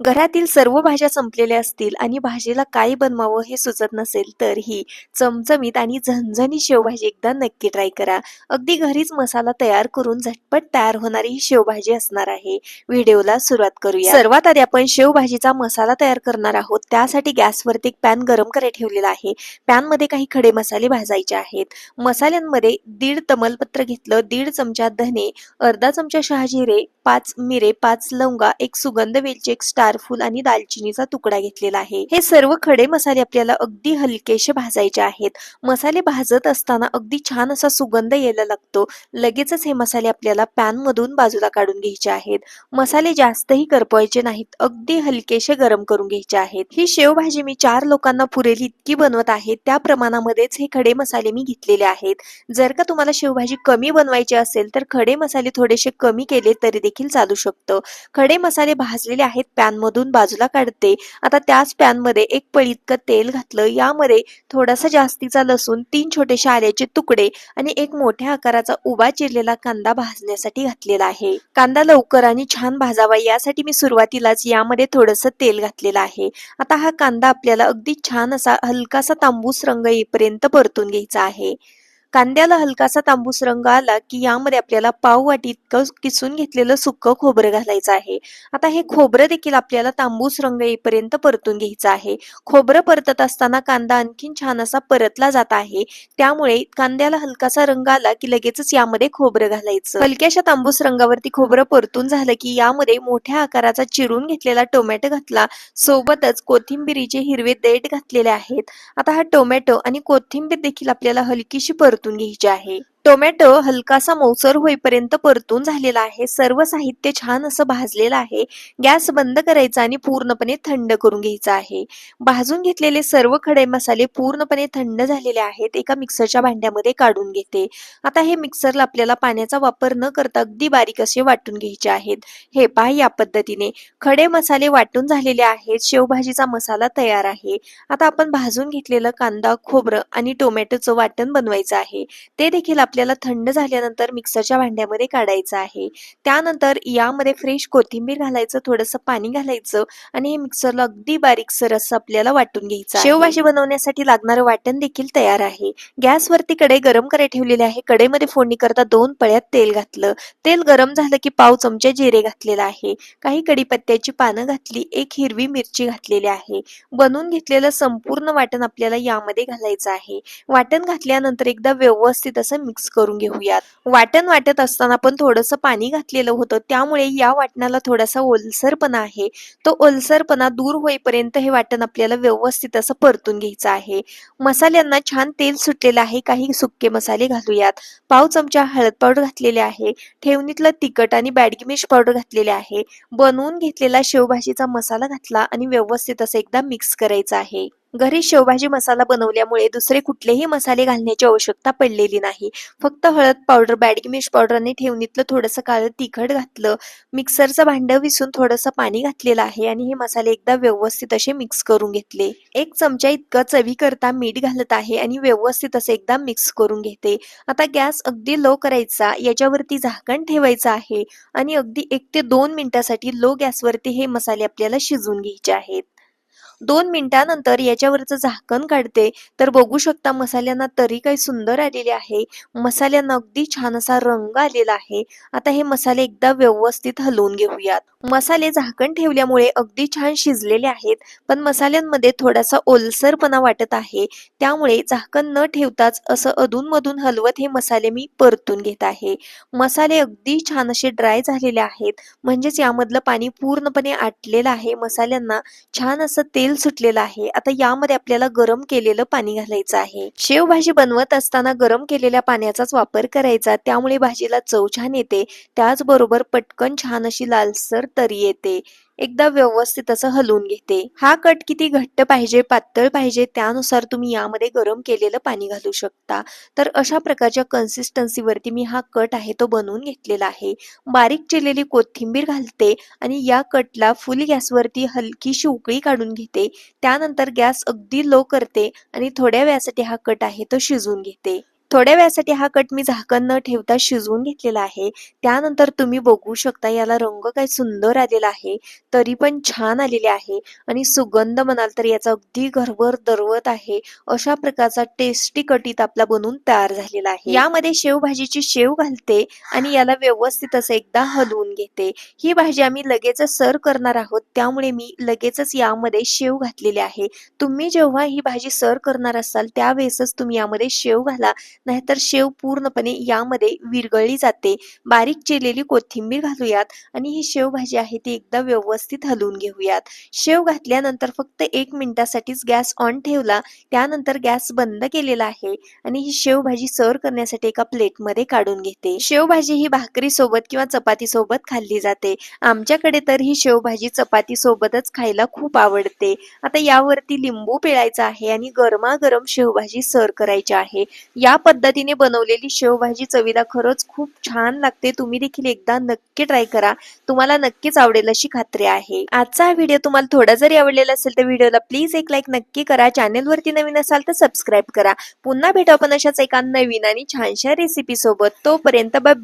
घरातील सर्व भाज्या संपलेल्या असतील आणि भाजीला काय बनवावं हे सुचत नसेल तर ही चमचमीत आणि झणझणीत शेवभाजी एकदा नक्की ट्राय करा. अगदी घरीच मसाला तयार करून झटपट तयार होणारी ही शेवभाजी असणार आहे. व्हिडिओला सुरुवात करूया. सर्वात आधी आपण शेवभाजीचा मसाला तयार करणार आहोत. त्यासाठी गॅसवरती एक पॅन गरम करायला ठेवलेला आहे. पॅनमध्ये काही खडे मसाले भाजायचे आहेत. मसाल्यांमध्ये दीड तमलपत्र घेतलं दीड चमचा धने अर्धा चमचा शहाजिरे पाच मिरे पाच लवंगा एक सुगंध वेलची एक स्टार फूल आणि दालचिनीचा तुकडा घेतलेला आहे. हे सर्व खडे मसाले आपल्याला अगदी हलकेसे भाजायचे आहेत. मसाले भाजत असताना अगदी छान असा सुगंध यायला लागतो. लगेचच हे मसाले आपल्याला पॅन मधून बाजूला काढून घ्यायचे आहेत. मसाले जास्तही करपवायचे नाहीत अगदी हलकेसे गरम करून घ्यायचे आहेत. ही शेवभाजी मी चार लोकांना पुरेल इतकी बनवत आहे त्या प्रमाणामध्येच हे खडे मसाले मी घेतलेले आहेत. जर का तुम्हाला शेवभाजी कमी बनवायची असेल तर खडे मसाले थोडेसे कमी केले तरी देखील चालू शकतं. खडे मसाले भाजलेले आहेत पॅन मधून बाजूला काढते. आता त्याच पॅनमध्ये एक पळी इतकं तेल घातलं यामध्ये थोडासा जास्तीचा लसूण तीन छोटेसे आल्याचे तुकडे आणि एक मोठ्या आकाराचा उभा चिरलेला कांदा भाजण्यासाठी घातलेला आहे. कांदा लवकर आणि छान भाजावा यासाठी मी सुरुवातीलाच यामध्ये थोडस तेल घातलेलं आहे. आता हा कांदा आपल्याला अगदी छान असा हलकासा तांबूस रंग येईपर्यंत परतून घ्यायचा आहे. कांद्याला हलकासा तांबूस रंग आला की यामध्ये आपल्याला पाव वाटी इतकं किसून घेतलेलं सुक्क खोबरं घालायचं आहे. आता हे खोबरं देखील आपल्याला तांबूस रंग येईपर्यंत परतून घ्यायचं आहे. खोबरं परतत असताना कांदा आणखीन छान असा परतला जात आहे. त्यामुळे कांद्याला हलकासा रंग आला की लगेचच यामध्ये खोबरं घालायचं. हलक्याशा तांबूस रंगावरती खोबरं परतून झालं की यामध्ये मोठ्या आकाराचा चिरून घेतलेला टोमॅटो घातला. सोबतच कोथिंबिरीचे हिरवे देठ घातलेले आहेत. आता हा टोमॅटो आणि कोथिंबीर देखील आपल्याला हलकीशी परत परतून घ्यायची आहे. टोमॅटो हलकासा मौसर होईपर्यंत परतून झालेला आहे. सर्व साहित्य छान असं भाजलेलं आहे. गॅस बंद करायचा आणि पूर्णपणे थंड करून घ्यायचा आहे. भाजून घेतलेले सर्व खडे मसाले पूर्णपणे थंड झालेले आहेत. एका मिक्सरच्या भांड्यामध्ये काढून घेते. आता हे मिक्सरला आपल्याला पाण्याचा वापर न करता अगदी बारीक असे वाटून घ्यायचे आहेत. हे पहा या पद्धतीने. खडे मसाले वाटून झालेले आहेत. शेवभाजीचा मसाला तयार आहे. आता आपण भाजून घेतलेलं कांदा खोबरं आणि टोमॅटोचं वाटण बनवायचं आहे. ते देखील आपल्या आपल्याला थंड झाल्यानंतर मिक्सरच्या भांड्यामध्ये काढायचं आहे. त्यानंतर यामध्ये फ्रेश कोथिंबीर घालायचं थोडंसं पाणी घालायचं आणि हे मिक्सरला अगदी बारीकसर असं आपल्याला वाटून घ्यायचं शेवभाजी बनवण्यासाठी लागणारं वाटण देखील तयार आहे. गॅसवरती कडे गरम करायला ठेवलेली आहे. कडेमध्ये फोडणी करता दोन पळ्यात तेल घातलं. तेल गरम झालं की पाव चमचे जिरे घातलेला आहे. काही कडीपत्त्याची पानं घातली एक हिरवी मिरची घातलेली आहे. बनवून घेतलेलं संपूर्ण वाटण आपल्याला यामध्ये घालायचं आहे. वाटण घातल्यानंतर एकदा व्यवस्थित असं मिक्स करून घेऊयात. वाटण वाटत असताना पण थोडंसं पाणी घातलेलं होतं. त्यामुळे या वाटणाला थोडासा ओलसरपणा आहे. तो ओलसरपणा दूर होईपर्यंत हे वाटण आपल्याला व्यवस्थित असं परतून घ्यायचं आहे. मसाल्यांना छान तेल सुटलेलं आहे. काही सुके मसाले घालूयात. पाव चमचा हळद पावडर घातलेले आहे. ठेवणीतलं तिखट आणि बॅडगी मिर्च पावडर घातलेले आहे. बनवून घेतलेला शेवभाजीचा मसाला घातला आणि व्यवस्थित असं एकदा मिक्स करायचं आहे. घरी शेवभाजी मसाला बनवल्यामुळे दुसरे कुठलेही मसाले घालण्याची आवश्यकता पडलेली नाही. फक्त हळद पावडर बॅडगी मिर्च पावडर आणि ठेवणीतलं थोडंसं काळं तिखट घातलं. मिक्सरचं भांडं विसून थोडंसं पाणी घातलेलं आहे आणि हे मसाले एकदा व्यवस्थित असे मिक्स करून घेतले. एक चमचा इतकं चवी करता मीठ घालत आहे आणि व्यवस्थित असं एकदा मिक्स करून घेते. आता गॅस अगदी लो करायचा याच्यावरती झाकण ठेवायचं आहे आणि अगदी एक ते दोन मिनिटासाठी लो गॅसवरती हे मसाले आपल्याला शिजवून घ्यायचे आहेत. दोन मिनिटानंतर याच्यावरचं झाकण काढते. तर बघू शकता मसाल्यांना तरी काही सुंदर आलेले आहे. मसाल्यांना अगदी छान असा रंग आलेला आहे. आता हे मसाले एकदा व्यवस्थित हलवून घेऊयात. मसाले झाकण ठेवल्यामुळे अगदी छान शिजलेले आहेत पण मसाल्यांमध्ये थोडासा ओलसरपणा वाटत आहे. त्यामुळे झाकण न ठेवताच असं अधूनमधून हलवत हे मसाले मी परतून घेत आहे. मसाले अगदी छान असे ड्राय झालेले आहेत. म्हणजेच यामधलं पाणी पूर्णपणे आटलेलं आहे. मसाल्यांना छान असं तेल सुटलेलं आहे. आता यामध्ये आपल्याला गरम केलेलं पाणी घालायचं आहे. शेवभाजी बनवत असताना गरम केलेल्या पाण्याचाच वापर करायचा. त्यामुळे भाजीला चव छान येते. त्याचबरोबर पटकन छान अशी लालसर तरी येते. एकदा व्यवस्थित असं हलवून घेते. हा कट किती घट्ट पाहिजे पातळ पाहिजे त्यानुसार तुम्ही यामध्ये गरम केलेलं पाणी घालू शकता. तर अशा प्रकारच्या कन्सिस्टन्सीवरती मी हा कट आहे तो बनवून घेतलेला आहे. बारीक चिरलेली कोथिंबीर घालते आणि या कटला फुल गॅसवरती हलकीशी उकळी काढून घेते. त्यानंतर गॅस अगदी लो करते आणि थोड्या वेळासाठी हा कट आहे तो शिजवून घेते. थोड्या वेळासाठी हा कट मी झाकण न ठेवता शिजवून घेतलेला आहे. त्यानंतर तुम्ही बघू शकता याला रंग काय सुंदर आलेला आहे तरी पण छान आलेले आहे आणि सुगंध म्हणाल तर याचा अगदी घरभर दरवत आहे. अशा प्रकारचा टेस्टी कटीत आपला बनवून तयार झालेला आहे. यामध्ये शेवभाजीची शेव घालते आणि याला व्यवस्थित असं एकदा हलवून घेते. ही भाजी आम्ही लगेच सर्व करणार आहोत त्यामुळे मी लगेचच यामध्ये शेव घातलेली आहे. तुम्ही जेव्हा ही भाजी सर्व करणार असाल त्यावेळेसच तुम्ही यामध्ये शेव घाला. नाहीतर शेव पूर्णपणे यामध्ये विरगळली जाते. बारीक चिरलेली कोथिंबीर घालूयात आणि ही शेव भाजी आहे ती एकदा व्यवस्थित हलवून घेऊयात. शेव घातल्यानंतर फक्त एक मिनिटासाठीच गॅस ऑन ठेवला. त्यानंतर गॅस बंद केलेला आहे आणि ही शेव भाजी सर्व करण्यासाठी एका प्लेटमध्ये काढून घेते. शेवभाजी ही भाकरी सोबत किंवा चपाती सोबत खाल्ली जाते. आमच्याकडे तर ही शेवभाजी चपाती सोबतच खायला खूप आवडते. आता यावरती लिंबू पिळायचा आहे आणि गरमागरम शेवभाजी सर्व करायची आहे. या पद्धतीने बनवलेली शेवभाजी चवीला खरंच खूप छान लागते. तुम्ही देखील एकदा नक्की ट्राय करा. तुम्हाला नक्कीच आवडेल अशी खात्री आहे. आजचा हा व्हिडिओ तुम्हाला थोडा जरी आवडलेला असेल तर व्हिडिओला प्लीज एक लाईक नक्की करा. चॅनेलवरती नवीन असाल तर सबस्क्राईब करा. पुन्हा भेटू आपण अशाच एका नवीन आणि छानशा रेसिपी सोबत. तोपर्यंत बाय